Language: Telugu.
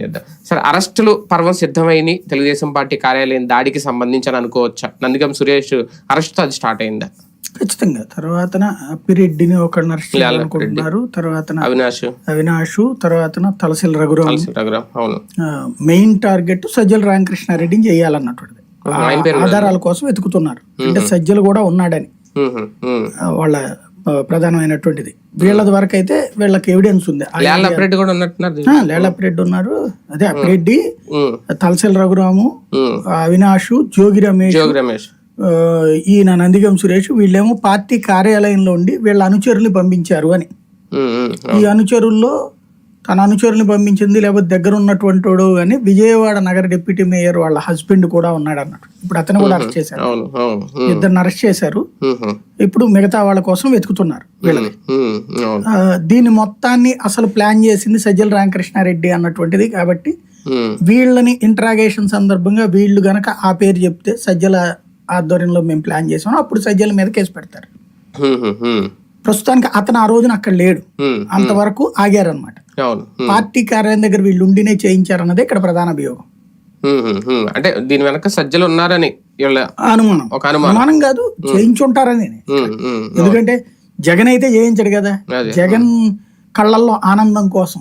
చేద్దాం. సార్ అరెస్టులు పర్వం సిద్ధమైంది. తెలుగుదేశం పార్టీ కార్యాలయం దాడికి సంబంధించి అని అనుకోవచ్చా? నందిగం సురేష్ అరెస్ట్ అది స్టార్ట్ అయిందా? ఖచ్చితంగా. తర్వాత పిరెడ్డిని ఒకళ్ళని అరెస్ట్ చేయాలనుకుంటున్నారు. తర్వాత అవినాష్. అవినాష్ తర్వాత తలసిల రఘురామ్. అవును. మెయిన్ టార్గెట్ సజ్జల రామకృష్ణారెడ్డిని చేయాలన్నటువంటిది ఆ ఆయన పేరు ఆధారాల కోసం వెతుకుతున్నారు. అంటే సజ్జలు కూడా ఉన్నాడని. వాళ్ళ ప్రధానమైనటువంటిది. వీళ్ళ వరకు అయితే వీళ్ళకి ఎవిడెన్స్ ఉంది. అప్రెడ్డి కూడా ఉన్నట్టున్నారు ఉన్నారు. అదే అప్రెడ్డి తలసిల రఘురాము. అవినాష్ జోగి రమేష్ జోగి రమేష్. ఈయన నందిగం సురేష్ వీళ్ళేమో పార్టీ కార్యాలయంలో ఉండి వీళ్ళ అనుచరుల్ని పంపించారు అని. ఈ అనుచరుల్లో తన అనుచరుల్ని పంపించింది లేకపోతే దగ్గర ఉన్నటువంటి వాడు అని విజయవాడ నగర డిప్యూటీ మేయర్ వాళ్ళ హస్బెండ్ కూడా ఉన్నాడు అన్నట్టు ఇప్పుడు అతను కూడా అరెస్ట్ చేశారు. ఇద్దరిని అరెస్ట్ చేశారు. ఇప్పుడు మిగతా వాళ్ళ కోసం వెతుకుతున్నారు వీళ్ళని. దీని మొత్తాన్ని అసలు ప్లాన్ చేసింది సజ్జల రామకృష్ణారెడ్డి అన్నటువంటిది కాబట్టి వీళ్ళని ఇంట్రాగేషన్ సందర్భంగా వీళ్ళు గనక ఆ పేరు చెప్తే సజ్జల ఆధ్వర్యంలో మేము ప్లాన్ చేసాం. అప్పుడు సజ్జల మీద కేసు పెడతారు. ప్రస్తుతానికి అతను ఆ రోజున అక్కడ లేడు. అంతవరకు ఆగారనమాట పార్టీ కార్యాలయం దగ్గర వీళ్ళు ఉండినే చేయించారన్నదే ఇక్కడ ప్రధాన అభియోగం. అంటే దీని వెనక సజ్జలు ఉన్నారని అనుమానం. ఒక అనుమానం. కాదు చేయించుంటారని. ఎందుకంటే జగన్ అయితే చేయించడు కదా. జగన్ కళ్ళల్లో ఆనందం కోసం.